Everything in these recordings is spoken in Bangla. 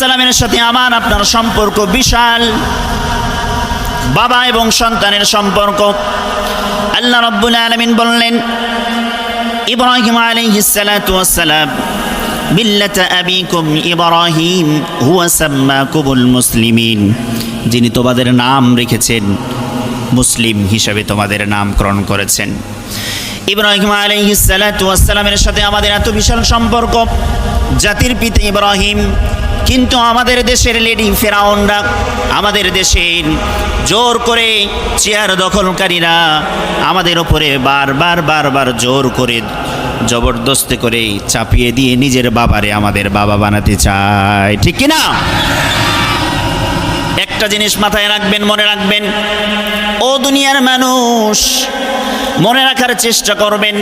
সালামের সাথে আমার, আপনার সম্পর্ক বিশাল। বাবা এবং সন্তানের সম্পর্ক। আল্লাহ রব্বুল আলমিন বললেন, ইব্রাহিম আলাইহিস সালাতু ওয়াসসালাম, মিল্লাত আবিকুম ইব্রাহিম, হুয়া সাম্মাকুমুল মুসলিমিন। যিনি তোমাদের নাম রেখেছেন, মুসলিম হিসাবে তোমাদের নামকরণ করেছেন। ইব্রাহিম আলাইহিস সালাতু ওয়াসসালামের সাথে আমাদের এত বিশাল সম্পর্ক। জাতির পিতা ইব্রাহিম কিন্তু আমাদের দেশের লেডি ফেরাউনরা, আমাদের দেশের জোর করে চেয়ার দখলকারীরা আমাদের ওপরে বারবার বারবার জোর করে জবরদস্তি করে চাপিয়ে দিয়ে নিজের বাবারে আমাদের বাবা বানাতে চায়। ঠিক কি না একটা জিনিস মাথায় রাখবেন, মনে রাখবেন। ও দুনিয়ার মানুষ, মনে রাখার চেষ্টা করবেন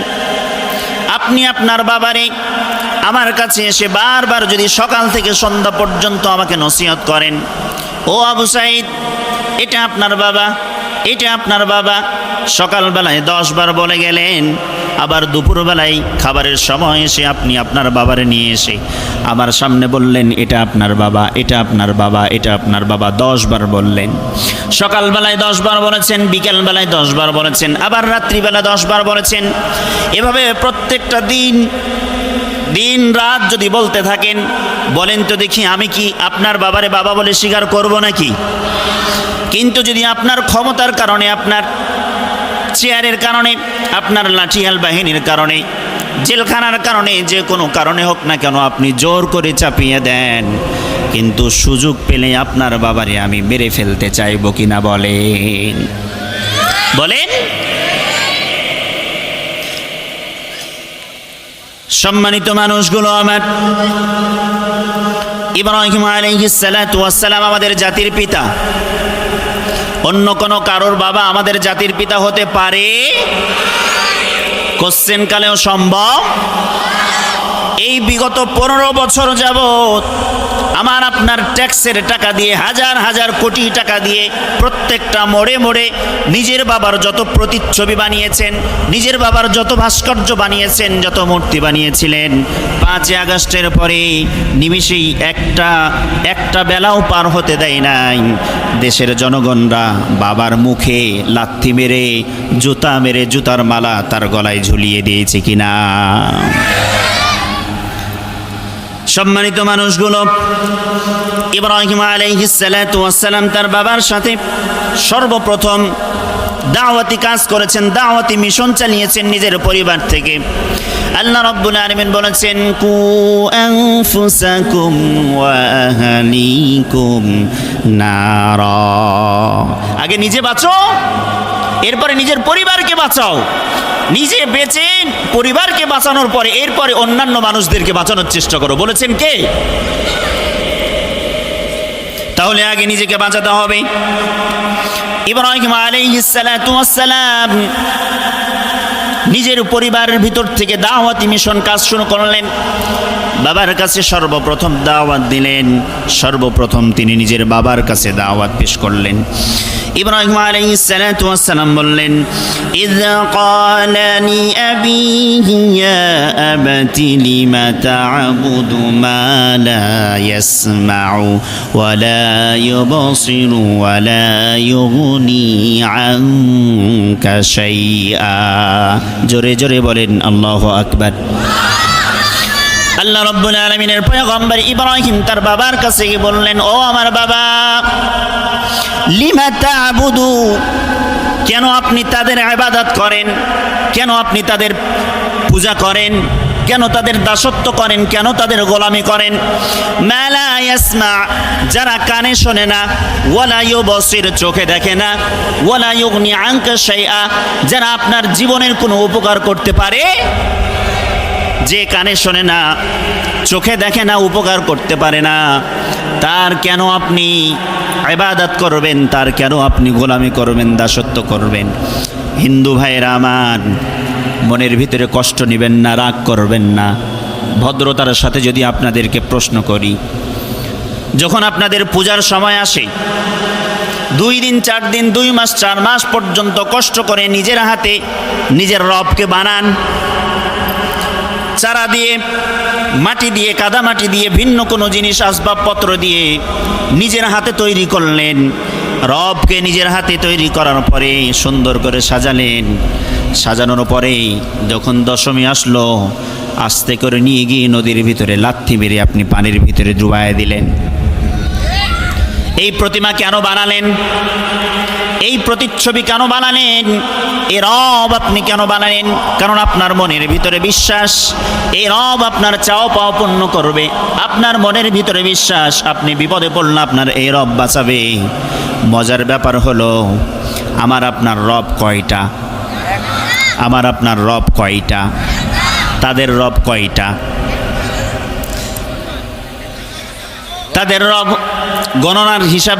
আপনি আপনার বাবারে আমার কাছে এসে বারবার যদি সকাল থেকে সন্ধ্যা পর্যন্ত আমাকে নসিহত করেন। ও আবু সাইদ, এটা আপনার বাবা। এটা আপনার বাবা। সকালবেলায় দশ বার বলে গেলেন, আবার দুপুরবেলায় খাবারের সময় এসে আপনি আপনার বাবারে নিয়ে এসে আমার সামনে বললেন, এটা আপনার বাবা, এটা আপনার বাবা, এটা আপনার বাবা। দশ বার বললেন। সকালবেলায় দশ বার বলেছেন, বিকেলবেলায় দশ বার বলেছেন, আবার রাত্রিবেলা দশ বার বলেছেন। এভাবে প্রত্যেকটা দিন দিন রাত যদি বলতে থাকেন, বলেন তো দেখি আমি কি আপনার বাবারে বাবা বলে স্বীকার করব নাকি? কিন্তু যদি আপনার ক্ষমতার কারণে, আপনার চেয়ারের কারণে, আপনার লাঠিয়াল বাহিনীর কারণে, জেলখানার কারণে, যে কোনো কারণে হোক না কেন আপনি জোর করে চাপিয়ে দেন, কিন্তু সুযোগ পেলে আপনার বাবারে আমি মেরে ফেলতে চাইব কিনা বলেন। বলেন? সম্মানিত মানুষগুলো আমার। ইব্রাহিম সালাম আমাদের জাতির পিতা। অন্য কোনো কারোর বাবা আমাদের জাতির পিতা হতে পারে? কোশ্চেন কালেও সম্ভব? এই বিগত পনেরো বছর যাবৎ আমার আপনার ট্যাক্সের টাকা দিয়ে, হাজার হাজার কোটি টাকা দিয়ে প্রত্যেকটা মোড়ে মোড়ে নিজের বাবার যত প্রতিচ্ছবি বানিয়েছেন, নিজের বাবার যত ভাস্কর্য বানিয়েছেন, যত মূর্তি বানিয়েছিলেন, পাঁচই আগস্টের পরে নিমিষেই একটা একটা বেলাও পার হতে দেয় নাই। দেশের জনগণরা বাবার মুখে লাথি মেরে, জুতা মেরে জুতার মালা তার গলায় ঝুলিয়ে দিয়েছে কিনা? সম্মানিত মানুষগুলো, ইব্রাহিম সালাম তার বাবার সাথে সর্বপ্রথম দাওয়াতি কাজ করেছেন, দাওয়াতি মিশন চালিয়েছেন নিজের পরিবার থেকে। আল্লাহ রাব্বুল আলামিন বলেছেন, কু আনফুসাকুম ওয়া আহলিকুম নারা। আগে নিজে বাঁচো, এরপরে নিজের পরিবারকে বাঁচাও। নিজে বেঁচে পরিবারকে বাঁচানোর পরে, এরপরে অন্যান্য মানুষদেরকে বাঁচানোর চেষ্টা করো। বলেছেন কে? তাহলে আগে নিজেকে বাঁচাতে হবে। ইব্রাহিম আলাইহিস সালাতু ওয়াস সালাম নিজের পরিবারের ভিতর থেকে দাওয়াতি মিশন কাজ শুরু করলেন। বাবার কাছে সর্বপ্রথম দাওয়াত দিলেন। সর্বপ্রথম তিনি নিজের বাবার কাছে দাওয়াত পেশ করলেন। ইব্রাহিম আলাইহিস সালাতু ওয়াস সালাম বললেন আবিহি ইয়া আবাতি লিমা তা'বুদু মা লা ইয়াসমাউ ওয়া লা ইউবসিরু ওয়া লা ইউগনি আনকা শাইআ। জোরে জোরে বলেন, আল্লাহ আকবর। আল্লাহ রব্বুল আলমিনের পয়গম্বর ইব্রাহিম তার বাবার কাছে গিয়ে বললেন, ও আমার বাবা, লিমা তা'বুদু? কেন আপনি তাদের আবাদত করেন? কেন আপনি তাদের পূজা করেন? কেন তাদের দাসত্ব করেন? কেন তাদের গোলামি করেন? মেলা যারা কানে শোনে না বসির চোখে দেখে না যারা আপনার জীবনের কোনো উপকার করতে পারে, যে কানে শোনে না, চোখে দেখে না, উপকার করতে পারে না, তার কেন আপনি ইবাদত করবেন? তার কেন আপনি গোলামি করবেন, দাসত্ব করবেন? হিন্দু ভাইয়েরা আমার মনের ভিতরে কষ্ট নেবেন না, রাগ করবেন না। ভদ্রতার সাথে যদি আপনাদেরকে প্রশ্ন করি, যখন আপনাদের পূজার সময় আসে, দুই দিন, চার দিন, দুই মাস, চার মাস পর্যন্ত কষ্ট করে নিজের হাতে নিজের রবকে বানান, চারা দিয়ে, মাটি দিয়ে কাদা মাটি দিয়ে, ভিন্ন কোনো জিনিস, আসবাবপত্র দিয়ে নিজের হাতে তৈরি করলেন রবকে নিজের হাতে তৈরি করার পরে সুন্দর করে সাজালেন। সাজানোর পরে যখন দশমী আসলো, আস্তে করে নিয়ে গিয়ে নদীর ভিতরে লাথি মেরে আপনি পানির ভিতরে ডুবায় দিলেন। এই প্রতিমা কেন বানালেন? এই প্রতিচ্ছবি কেন বানালেন? এ রব আপনি কেন বানালেন? কারণ আপনার মনের ভিতরে বিশ্বাস। এই রব আপনার চাও পাও পূর্ণ করবে। আপনার মনের ভিতরে বিশ্বাস, আপনি বিপদে পড়লে আপনার এই রব বাঁচাবে। মজার ব্যাপার হলো, আমার আপনার রব কয়টা? আমার আপনার রব কয়টা? তাদের রব কয়টা? তাদের রব গণনার হিসাব